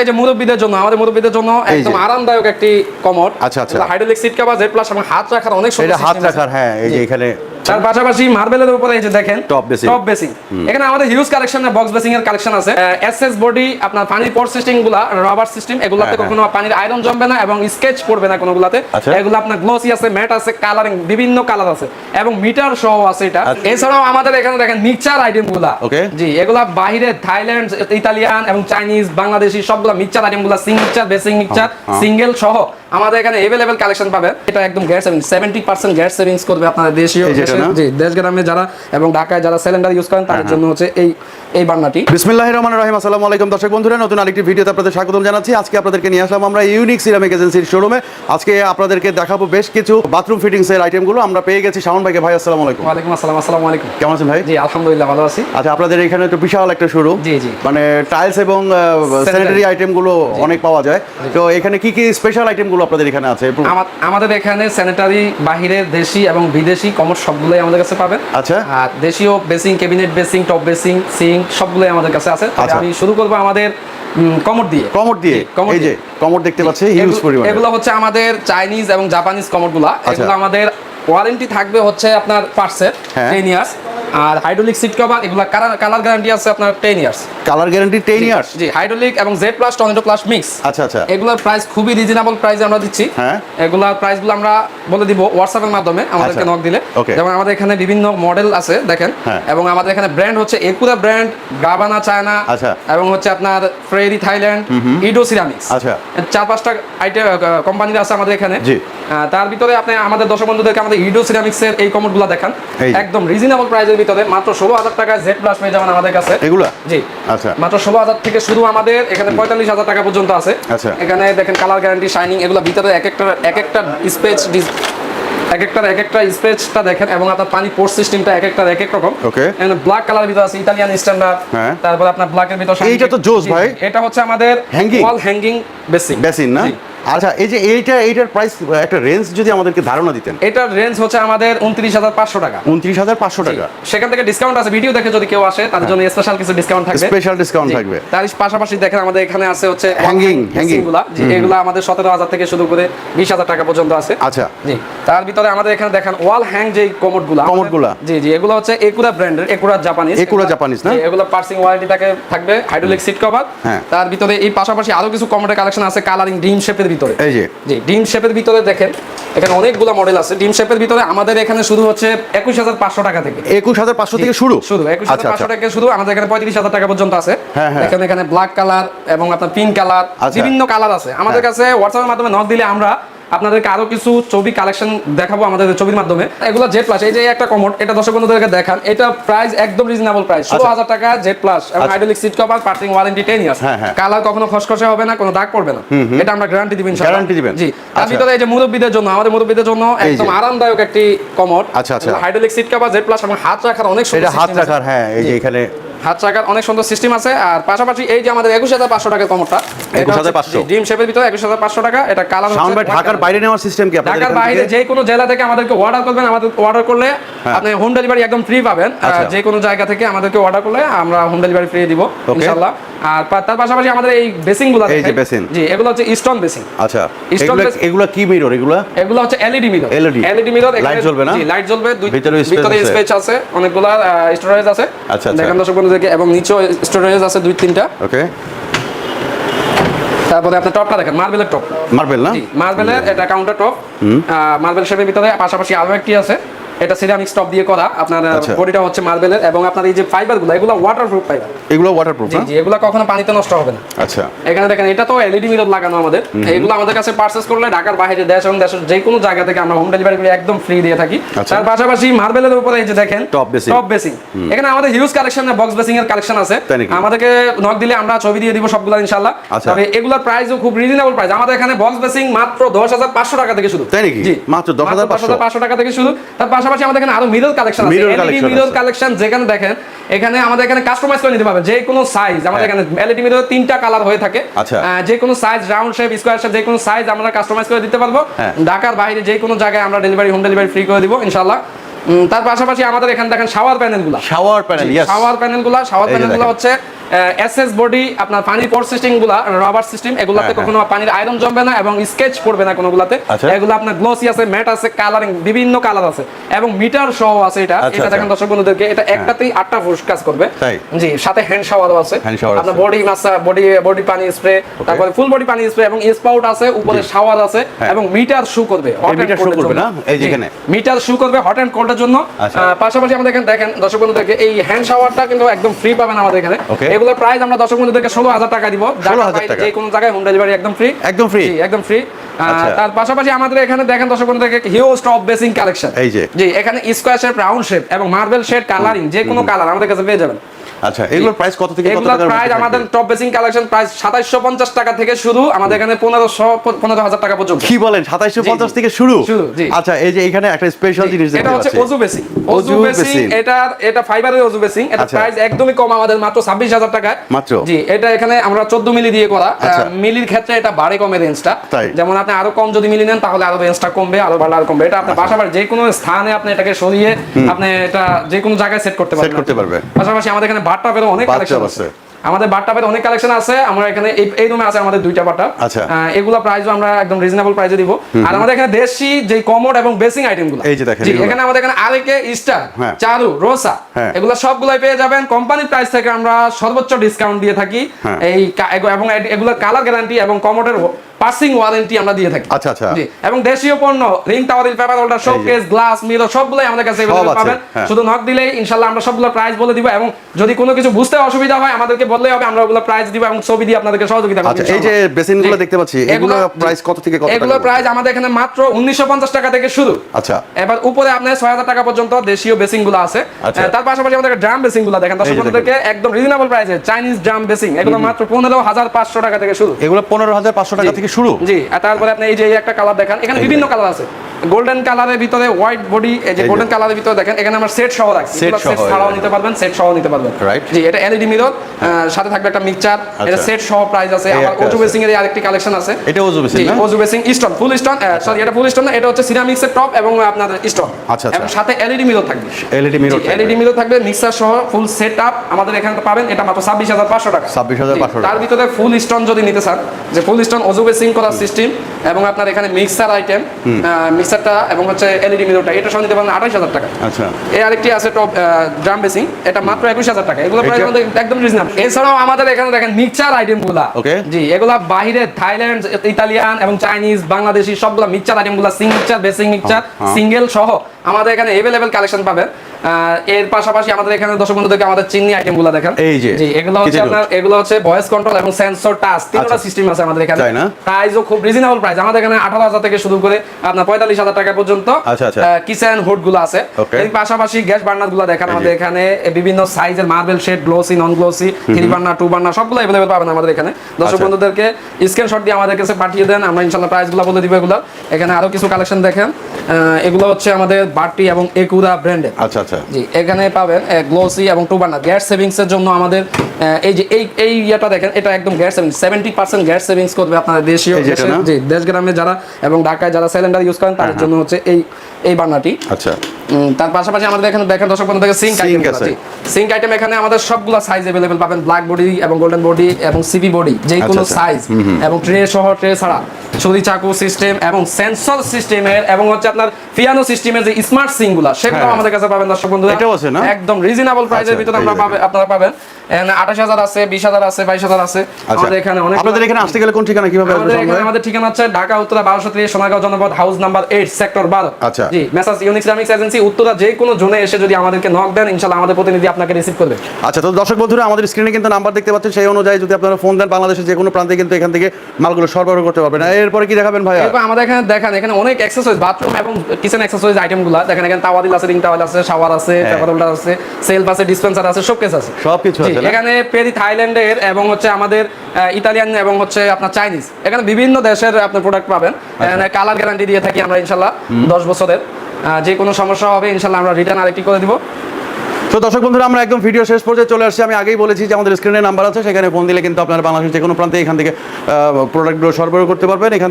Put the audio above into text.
এই যে মুরব্বীদের জন্য আমাদের মুরব্বীদের জন্য একদম আরামদায়ক একটি কমোড। আচ্ছা, আচ্ছা। Hydraulic seat cover Z plus এবং হাত রাখার অনেক সুবিধা এটা হাত রাখার হ্যাঁ এই যে এখানে তার পাশাপাশি মার্বেলের উপরে এই যে দেখেন Top basing। টপ বেসিং এখানে আমাদের হিউজ কালেকশনের বক্স বেসিং এর কালেকশন আছে এসএস বডি আপনার পানির পোর্ট সিস্টেমগুলা রাবার সিস্টেম এগুলাতে হ্যাঁ, কখনো পানির আয়রন জমবে না এবং স্কেচ পড়বে না কোনোগুলাতে আচ্ছা। এগুলো আপনার গ্লসি আছে ম্যাট আছে কালারিং বিভিন্ন কালার আছে এবং মিটার সহ আছে এটা আচ্ছা। এছাড়াও আমাদের এখানে দেখেন মিক্সচার আইটেমগুলা. জি এগুলা বাইরে থাইল্যান্ড ইতালিয়ান এবং চাইনিজ বাংলাদেশি সবগুলা মিক্সচার আইটেমগুলা সিং মিক্সচার বেসিং মিক্সচার হ্যাঁ। সিঙ্গেল সহ আমাদের এখানে এভেলেবেল কালেকশন পাবে এটা একদম gas saving seventy percent gas savings করবে আপনাদের দেশীয়? জি দেশ গ্রামে যারা এবং ঢাকায় যারা সিলিন্ডার ইউজ করেন তাদের জন্য হচ্ছে এই এই বান্নাটি। বিসমিল্লাহির রহমানির রহিম আসসালামু আলাইকুম। দর্শক বন্ধুরা নতুন আরেকটি ভিডিওতে আপনাদের স্বাগতম জানাচ্ছি। আজকে আপনাদেরকে নিয়ে আসলাম আমরা ইউনিক সিরামিক এজেন্সির শোরুমে আজকে আপনাদেরকে দেখাবো বেশ কিছু বাথরুম ফিটিংস এর আইটেমগুলো আমরা পেয়ে গেছি শাওন ভাইকে। ভাই আসসালামু আলাইকুম। ওয়ালাইকুম আসসালাম আসসালামু আলাইকুম। কেমন আছেন ভাই? জি আলহামদুলিল্লাহ ভালো আছি। আচ্ছা আপনাদের এখানে তো বিশাল একটা শোরুম জি, জি। মানে টাইলস এবং স্যানিটারি আইটেমগুলো অনেক পাওয়া যায়। তো এখানে কি কি স্পেশাল আইটেমগুলো আপনাদের এখানে আছে? আমাদের এখানে স্যানিটারি বাহিরের দেশি এবং বিদেশি কমর সবগুলোই আমাদের কাছে পাবেন। আচ্ছা। আর দেশীয় basin cabinet basin top basin sink সবগুলোই আমাদের কাছে আছে। আচ্ছা। আমি শুরু করব আমাদের কমর দিয়ে। কমর দিয়ে। এই যে কমর দেখতে পাচ্ছি হিউজ এগুলো- পরিমাণে। এগুলো হচ্ছে আমাদের চাইনিজ এবং জাপানিজ কমরগুলা। আচ্ছা। এগুলো আমাদের ওয়ারেন্টি থাকবে হচ্ছে আপনার পার্সের হ্যাঁ। টেন ইয়ার্স আর হাইড্রোলিক সিট কভার এগুলো কালার গ্যারান্টি আছে আপনার ten years colour guarantee 10 years জি হাইড্রোলিক এবং Z plus tornado plus mix আচ্ছা আচ্ছা। এগুলোর প্রাইস খুবই রিজনেবল প্রাইসে আমরা দিচ্ছি। হ্যাঁ। এগুলোর প্রাইসগুলো আমরা বলে দিব হোয়াটসঅ্যাপের মাধ্যমে আমাদেরকে আচ্ছা। নক দিলে। যেমন আমাদের এখানে বিভিন্ন মডেল আছে দেখেন। হ্যাঁ। এবং আমাদের এখানে ব্র্যান্ড হচ্ছে একুরা ব্র্যান্ড গাবানা চায়না আচ্ছা। এবং হচ্ছে আপনার ফ্রেরি থাইল্যান্ড ইডো সিরামিক্স আচ্ছা। চার পাঁচটা আইটেম কোম্পানির আছে আমাদের এখানে। জি। তার ভিতরে আপনি আমাদের দর্শক বন্ধুদেরকে আমাদের ইডো সিরামিক্স এর এই কমোডগুলো দেখান। একদম রিজনেবল প্রাইসের ভিতরে মাত্র ষোলো হাজার টাকায় জেড প্লাস পেয়ে যাবেন আমাদের কাছে। এগুলা? জি। আচ্ছা। মাত্র ষোলো হাজার থেকে শুরু আমাদের এখানে পঁয়তাল্লিশ হাজার টাকা পর্যন্ত আছে। আচ্ছা। এখানে দেখেন কালার গ্যারান্টি শাইনিং এগুলো ভিতরে এক একটা এক একটা স্পেচ এক একটা এক একটা স্পেসটা দেখেন এবং আপনার পানি পোর্ট সিস্টেমটা এক একটা এক এক রকম। ওকে ব্ল্যাক কালার ভিতর আছে ইতালিয়ান স্ট্যান্ডার্ড। তারপর আপনার ব্ল্যাকের ভিতর এইটা তো জোস ভাই। এটা হচ্ছে আমাদের hanging wall hanging basin basin না? আচ্ছা এই যে এইটা এইটার প্রাইস একটা রেঞ্জ যদি আমাদেরকে ধারণা দিতেন। এটার রেঞ্জ হচ্ছে আমাদের উনত্রিশ হাজার পাঁচশো টাকা। উনত্রিশ হাজার পাঁচশো টাকা। সেখান থেকে ডিসকাউন্ট আছে ভিডিও দেখে যদি কেউ আসে তার জন্য স্পেশাল কিছু ডিসকাউন্ট থাকবে। স্পেশাল ডিসকাউন্ট থাকবে। তার পাশাপাশি দেখেন আমাদের এখানে আছে হচ্ছে Hanging, hanging। গুলা এগুলো আমাদের সতেরো হাজার থেকে শুরু করে বিশ হাজার টাকা পর্যন্ত আছে। আচ্ছা। জি তার ভিতরে আমাদের এখানে দেখেন ওয়াল হ্যাং যে কমোডগুলা Commode গুলা। জি জি এগুলো হচ্ছে একুরা ব্র্যান্ডের একুরা জাপানিজ একুরা Japanese না? এগুলো পার্সিং ওয়ারেন্টি থাকে থাকবে হাইড্রোলিক সিট কভার হ্যাঁ। তার ভিতরে এই পাশাপাশি আরও কিছু কমোডের কালেকশন আছে কালারিং ডিম শেপের ভিতরে। এই যে। জি ডিম শেপের ভিতরে দেখেন এখানে অনেকগুলো মডেল আছে। ডিম শেপের ভিতরে আমাদের এখানে শুরু হচ্ছে একুশ হাজার পাঁচশো টাকা থেকে। একুশ হাজার পাঁচশো থেকে শুরু? শুরু একুশ আচ্ছা হাজার আচ্ছা পাঁচশো টাকা শুরু। আমাদের এখানে পঁয়ত্রিশ হাজার টাকা পর্যন্ত আছে। হ্যাঁ, হ্যাঁ। এখানে এখানে ব্ল্যাক কালার এবং আপনার পিঙ্ক কালার আচ্ছা। বিভিন্ন কালার আছে। আমাদের হ্যাঁ। কাছে হোয়াটসঅ্যাপের মাধ্যমে নক দিলে আমরা আপনাদেরকে আরও কিছু ছবি কালেকশন দেখাবো আমাদের ছবির মাধ্যমে। এগুলো জেড প্লাস এই যে একটা কমোড এটা দর্শক বন্ধুদেরকে দেখান এটা প্রাইস একদম রিজনেবল প্রাইস ষোলো হাজার টাকা জেড প্লাস এবং আচ্ছা। Hydraulic seat cover parting warranty ten years. Colour কখনো খসখসে হবে না কোনো দাগ পড়বে না। এটা আমরা গ্যারান্টি দিবেন Guarantee দিবেন। জি। তার আচ্ছা। ভিতরে এই যে মুরব্বীদের জন্য আমাদের মুরব্বীদের জন্য একদম আরামদায়ক একটি কমোড আচ্ছা, আচ্ছা। Hydraulic seat cover Z plus এবং হাত রাখার অনেক এটা হাত রাখার হ্যাঁ এই যে এখানে হাত রাখার অনেক সুন্দর সিস্টেম আছে। আর পাশাপাশি এই যে আমাদের একুশ হাজার পাঁচশো টাকার কমরটা ডিম শেপের ভিতরে একুশ হাজার পাঁচশো টাকা। এটা কালার ঢাকার বাইরে নেওয়ার সিস্টেম কি ঢাকার বাইরে যে কোনো জেলা থেকে আমাদেরকে অর্ডার করবেন আমাদের অর্ডার করলে হ্যাঁ। আপনি হোম ডেলিভারি একদম ফ্রি পাবেন। আচ্ছা। যে কোনো জায়গা থেকে আমাদেরকে অর্ডার করলে আমরা হোম ডেলিভারি ফ্রি দিব. ইনশাআল্লাহ। আর তার পাশাপাশি আমাদের এই বেসিংগুলো এই যে। জি এগুলো হচ্ছে স্টোন বেসিং আচ্ছা। Stone এগুলো কি মিরর এগুলো? এগুলো হচ্ছে LED mirror LED LED mirror Light জ্বলবে না? জি লাইট জ্বলবে। ভিতরে? স্পেস আছে। অনেকগুলা স্টোরেজ আছে। আচ্ছা, আচ্ছা। দেখেন দর্শক বন্ধুদেরকে এবং নিচে স্টোরেজ আছে দুই তিনটা। ওকে তারপরে আপনার টপটা দেখেন মার্বেলের টপ মার্বেল না? মার্বেলের এটা কাউন্টার টপ মার্বেল শেপের ভিতরে পাশাপাশি আরও একটি আছে। এটা সিরামিক স্টপ দিয়ে করা। আপনার আচ্ছা। বডিটা হচ্ছে মার্বেলের এবং আপনার এই যে ফাইবারগুলো এগুলো ওয়াটারপ্রুফ ফাইবার এগুলো ওয়াটারপ্রুফ জি জি এগুলো কখনো পানিতে নষ্ট হবে না। আচ্ছা। এখানে দেখেন এটা তো এলইডি মিরর লাগানো আমাদের। এগুলো আমাদের কাছে পারচেজ করলে ঢাকার বাইরে দেশ এবং দেশের যে কোনো জায়গা থেকে আমরা হোম ডেলিভারি করে একদম ফ্রি দিয়ে থাকি। আচ্ছা। তার পাশাপাশি মার্বেলের উপরে এই যে দেখেন Top basing। টপ বেসিং এখানে আমাদের হিউজ কালেকশন বক্স বেসিং এর কালেকশন আছে। আমাদেরকে নক দিলে আমরা ছবি দিয়ে দিব সবগুলো ইনশাআল্লাহ। আচ্ছা। তবে এগুলোর প্রাইসও খুব রিজনেবল প্রাইস আমাদের এখানে বক্স বেসিং মাত্র দশ হাজার পাঁচশো টাকা থেকে শুরু। তাই নাকি? জি। মাত্র 10,500 পাঁচশো। টাকা থেকে শুরু। তার পাশাপাশি আমাদের এখানে আরও মিরর কালেকশন আছে Mirror এলইডি মিরর কালেকশন যেখানে দেখেন এখানে আমাদের এখানে কাস্টমাইজ করে নিতে পারবে যে কোনো সাইজ আমাদের হ্যাঁ। এখানে এলইডি মিরর তিনটা কালার হয়ে থাকে। আচ্ছা। যে কোনো size round shape square shape যে কোনো সাইজ আমরা কাস্টমাইজ করে দিতে পারব। হ্যাঁ। ঢাকার বাইরে যে কোনো জায়গায় আমরা ডেলিভারি হোম ডেলিভারি ফ্রি করে দিব ইনশাআল্লাহ। তার পাশাপাশি আমাদের এখানে দেখেন শাওয়ার প্যানেলগুলা। শাওয়ার প্যানেল শাওয়ার প্যানেলগুলা শাওয়ার এই প্যানেলগুলা হচ্ছে এসএস বডি আপনার পানির পোর্ট সিস্টেমগুলা রাবার সিস্টেম এগুলাতে হ্যাঁ, কখনো পানির আয়রন জমবে না এবং স্কেচ পড়বে না কোনোগুলাতে আচ্ছা। এগুলো আপনার গ্লোসি আছে ম্যাট আছে কালারিং বিভিন্ন কালার আছে এবং মিটার সহ আছে এটা আচ্ছা, এটা আচ্ছা। দেখেন দর্শক বন্ধুদেরকে এটা একটাতেই আটটা ফুস কাজ করবে জি সাথে হ্যান্ড শাওয়ারও আছে আপনার বডি মাসা বডি বডি পানি স্প্রে তারপরে ফুল বডি পানি স্প্রে এবং স্পাউট আছে উপরে শাওয়ার আছে হ্যাঁ। এবং মিটার শু করবে cold এর করবে না? এই যেখানে? মিটার শু করবে হট এন্ড কোল্ডের জন্য। পাশাপাশি আমাদের এখানে দেখেন দর্শক বন্ধুদেরকে এই হ্যান্ড শাওয়ারটা কিন্তু একদম ফ্রি পাবেন আমাদের এখানে. এগুলোর প্রাইস আমরা দর্শক বন্ধুদেরকে ষোলো হাজার টাকা দিব। 16,000 টাকা। যে কোনো জায়গায় হোম ডেলিভারি একদম ফ্রি একদম ফ্রি একদম ফ্রি আচ্ছা। তার পাশাপাশি আমাদের এখানে দেখেন দর্শক বন্ধুদেরকে হিউজ স্টপ বেসিং কালেকশন এই যে। জি এখানে স্কোয়ার শেপ রাউন্ড শেপ এবং মার্বেল শেড কালারিং যে কোনো কালার আমাদের কাছে পেয়ে যাবেন। আচ্ছা এগুলোর প্রাইস কত থেকে কত টাকার প্রাইস আমাদের টপ বেসিং কালেকশন প্রাইস সাতাইশশো পঞ্চাশ টাকা থেকে শুরু আমাদের এখানে পনেরোশো পনেরো হাজার টাকা পর্যন্ত কি বলেন সাতাইশশো জি, পঞ্চাশ জি। থেকে শুরু আচ্ছা এই যে এখানে একটা স্পেশাল জিনিস এটা হচ্ছে অজু বেসিং অজু বেসিং। এটা এটা ফাইবারের অজু বেসিং এটা আচ্ছা। প্রাইস একদমই কম আমাদের মাত্র ছাব্বিশ হাজার টাকায় মাত্র? জি এটা এখানে আমরা চোদ্দ মিলি দিয়ে করা আচ্ছা। মিলির ক্ষেত্রে এটা বাড়ে কমে রেঞ্জটা? যেমন আপনি আরও কম যদি মিলি নেন তাহলে আরও রেঞ্জটা কমবে আরও বাড়লে আরও কমবে এটা আচ্ছা। আপনার বাসাবার যে কোনো স্থানে আপনি এটাকে সরিয়ে আপনি এটা যে কোনো জায়গায় সেট করতে পারবেন করতে পারবে। পাশাপাশি আমাদের এখানে বাট্টাপের অনেক বাথটাব কালেকশন আছে। আমাদের বাট্টাপের অনেক কালেকশন আছে আমরা এখানে এই রুমে আছে আমাদের দুইটা বাট্টা আচ্ছা। এগুলা প্রাইসও আমরা একদম রিজনেবল প্রাইসে দিব আর আমাদের এখানে দেশি যে কমোড এবং বেসিং আইটেমগুলো এই যে দেখেন এখানে আমাদের এখানে আরেকে স্টার হ্যাঁ। চারু রোসা হ্যাঁ। এগুলো সবগুলাই পেয়ে যাবেন কোম্পানির প্রাইস থেকে আমরা সর্বোচ্চ ডিসকাউন্ট দিয়ে থাকি হ্যাঁ। এই এবং এগুলো কালার গ্যারান্টি এবং কমোডের পাসিং ওয়ারেন্টি আমরা দিয়ে থাকি। আচ্ছা, আচ্ছা। জি এবং দেশীয় পণ্য ring towel paper holder showcase glass mirror সবগুলাই আমাদের কাছে আছে, পাবেন। হ্যাঁ। শুধু নক দিলেই ইনশাআল্লাহ আমরা সবগুলো প্রাইস বলে দিব এবং যদি কোনো কিছু বুঝতে অসুবিধা হয় আমাদেরকে বললেই হবে আমরা ওগুলো প্রাইস দিব এবং ছবি দিয়ে আপনাদেরকে সহযোগিতা করব আচ্ছা এই যে বেসিনগুলো দেখতে পাচ্ছি এগুলো প্রাইস কত থেকে কত এগুলো প্রাইস আমাদের এখানে মাত্র 1950 টাকা থেকে শুরু। আচ্ছা। এবার উপরে আপনার ছয় হাজার টাকা পর্যন্ত দেশীয় বেসিংগুলো আছে। আচ্ছা। তার পাশাপাশি আমাদের ড্রাম বেসিংগুলো দেখেন দর্শক বন্ধুদেরকে একদম রিজনেবল প্রাইসে চাইনিজ ড্রাম বেসিং এগুলো মাত্র পনেরো হাজার পাঁচশো টাকা থেকে শুরু। এগুলো পনেরো হাজার পাঁচশো টাকা জি। থেকে শুরু? জি আর তারপরে আপনি এই যে একটা কালার দেখেন এখানে বিভিন্ন কালার আছে। গোল্ডেন কালারের ভিতরে হোয়াইট বডি এই যে গোল্ডেন কালারের ভিতরে দেখেন এখানে আমরা সেট সহ রাখছি। সেট সহ, ছাড়াও নিতে পারবেন সেট সহ নিতে পারবেন। Right. জি এটা এলইডি মিরর সাথে থাকবে একটা মিক্সচার এটা আচ্ছা। সেট সহ প্রাইস আছে। একটা ওজু বেসিং এর আরেকটি কালেকশন আছে। এটা ওজু বেসিন জি, না? ওজু basin stone full stone sorry এটা ফুল স্টোন না এটা হচ্ছে সিরামিক্সের টপ এবং আপনার স্টোন আচ্ছা, আচ্ছা। এবং সাথে এলইডি মিরর থাকবে। Mirror থাকবে। এলইডি মিরর থাকবে মিক্সার সহ ফুল সেটআপ আমাদের এখানে পাবেন এটা মাত্র 26500 টাকা। 26,500 জি, তার ভিতরে ফুল স্টোন যদি নিতে চান যে ফুল স্টোন ওজু বেসিং করার সিস্টেম এবং আপনার এখানে মিক্সার আইটেম মিক্সারটা এবং হচ্ছে এলইডি মিররটা এটা সহ নিতে পারেন 28000 টাকা। আচ্ছা। এই আরেকটি আছে টপ ড্রাম বেসিং এটা মাত্র একুশ হাজার টাকা। এগুলো আমাদের একদম রিজনেবল এছাড়াও আমাদের এখানে দেখেন মিক্সচার আইটেমগুলা Okay. জি এগুলা বাইরে থাইল্যান্ড ইতালিয়ান এবং চাইনিজ বাংলাদেশি সবগুলা মিক্সচার আইটেমগুলা সিং মিক্সচার বেসিং মিক্সচার হ্যাঁ। সিঙ্গেল সহ আমাদের এখানে এভেলেবেল কালেকশন পাবেন। আহ, এর পাশাপাশি আমাদের এখানে দশ দর্শক বন্ধুদেরকে আমাদের চিনি আইটেমগুলা দেখেন। এই যে, জি এগুলো হচ্ছে আপনার এগুলো হচ্ছে ভয়েস কন্ট্রোল এবং সেন্সর টাচ তিনটা আচ্ছা। সিস্টেম আছে আমাদের এখানে। তাই না? প্রাইসও খুব রিজনেবল প্রাইস আমাদের এখানে আঠারো হাজার থেকে শুরু করে আপনার পঁয়তাল্লিশ হাজার টাকা পর্যন্ত আচ্ছা, আচ্ছা। কিচেন হুডগুলো আছে। এর পাশাপাশি গ্যাস বার্নারগুলো দেখেন আমাদের এখানে বিভিন্ন সাইজের marble shade glossy non glossy three burner two burner সবগুলো অ্যাভেলেবল পাবেন আমাদের এখানে। দর্শক আচ্ছা। বন্ধুদেরকে স্ক্রিনশট দিয়ে আমাদের কাছে পাঠিয়ে দেন আমরা ইনশাল্লাহ প্রাইসগুলো বলে দিব এগুলো। এখানে আরও কিছু কালেকশন দেখেন। এগুলো হচ্ছে আমাদের বাটি এবং একুরা ব্র্যান্ডের আচ্ছা আচ্ছা। জি এখানে পাবেন গ্লোসি এবং টু বার্নার। গ্যাস সেভিংস এর জন্য আমাদের এই যে এই এই ইয়েটা দেখেন এটা একদম gas savings seventy percent gas savings করবে আপনার দেশীয়? জি গ্রামে যারা এবং ঢাকায় যারা সিলিন্ডার ইউজ করেন তাদের জন্য হচ্ছে এই এই বার্নারটি আচ্ছা উম, তার পাশাপাশি আমাদের এখানে দেখেন দর্শক বন্ধু থেকে সিঙ্ক Sink আইটেম আছে। সিঙ্ক আইটেম এখানে আমাদের সবগুলা সাইজ अवेलेबल পাবেন ব্ল্যাক বডি এবং গোল্ডেন বডি এবং সিবি বডি যে কোনো আচ্ছা। সাইজ এবং ট্রে সহ ট্রে ছাড়া ছুরি চাকু সিস্টেম এবং সেন্সর সিস্টেমের এবং হচ্ছে আপনার ফিয়ানো সিস্টেমের যে স্মার্ট সিঙ্ক গুলা সেগুলো হ্যাঁ। আমাদের কাছে পাবেন দর্শক বন্ধুরা এটাও আছে না? একদম রিজনেবল প্রাইসের আচ্ছা, ভিতরে এই আমরা যে পাবে- আপনারা পাবেন আঠাশ হাজার আছে বিশ হাজার আছে বাইশ হাজার আছে আচ্ছা আমাদের এখানে অনেক আপনাদের এখানে আসতে গেলে কোন ঠিকানা কিভাবে আসবে আমাদের এখানে সম্ভব? আমাদের ঠিকানা হচ্ছে ঢাকা উত্তরা বারোশো ত্রিশ সোনাগাঁও জনপদ হাউস নাম্বার এইট সেক্টর বারো। আচ্ছা। জি মেসাজ ইউনিক সিরামিক্স এজেন্সি উত্তরা যে কোনো জোনে এসে যদি আমাদেরকে নক দেন ইনশাল্লাহ আমাদের প্রতিনিধি আপনাকে রিসিভ করবে। আচ্ছা তো দর্শক বন্ধুরা আমাদের স্ক্রিনে কিন্তু নাম্বার দেখতে পাচ্ছেন সেই অনুযায়ী যদি আপনারা ফোন দেন বাংলাদেশের যে কোনো প্রান্তে কিন্তু এখান থেকে মালগুলো সরবরাহ করতে পারবেন। এরপরে কি দেখাবেন ভাইয়া? এরপর আমাদের এখানে দেখেন এখানে অনেক এক্সেসরিজ বাথরুম এবং কিচেন এক্সেসরিজ আইটেমগুলা দেখেন এখানে তাওয়াদিল আছে রিং টাওয়াল আছে শাওয়ার আছে। পেপার হোল্ডার আছে সেলফ আছে ডিসপেন্সার আছে সব কিছু আছে। সবকিছু জি, আছে এখানে পেরি থাইল্যান্ডের এবং হচ্ছে আমাদের ইতালিয়ান এবং হচ্ছে আপনার চাইনিজ এখানে বিভিন্ন দেশের আপনি প্রোডাক্ট পাবেন। আচ্ছা। কালার গ্যারান্টি দিয়ে থাকি আমরা ইনশাল্লাহ দশ বছরের। যে কোনো সমস্যা হবে ইনশাল্লাহ আমরা রিটার্ন আরেকটি করে দিব। তো দর্শক বন্ধুরা আমরা একদম ভিডিও শেষ পর্যায়ে চলে আসছি। আমি আগেই বলেছি যে আমাদের স্ক্রিনে নাম্বার আছে সেখানে ফোন দিলে কিন্তু আপনারা বাংলাদেশের যে কোনো প্রান্তে এখান থেকে প্রোডাক্টগুলো সরবরাহ করতে পারবেন। এখান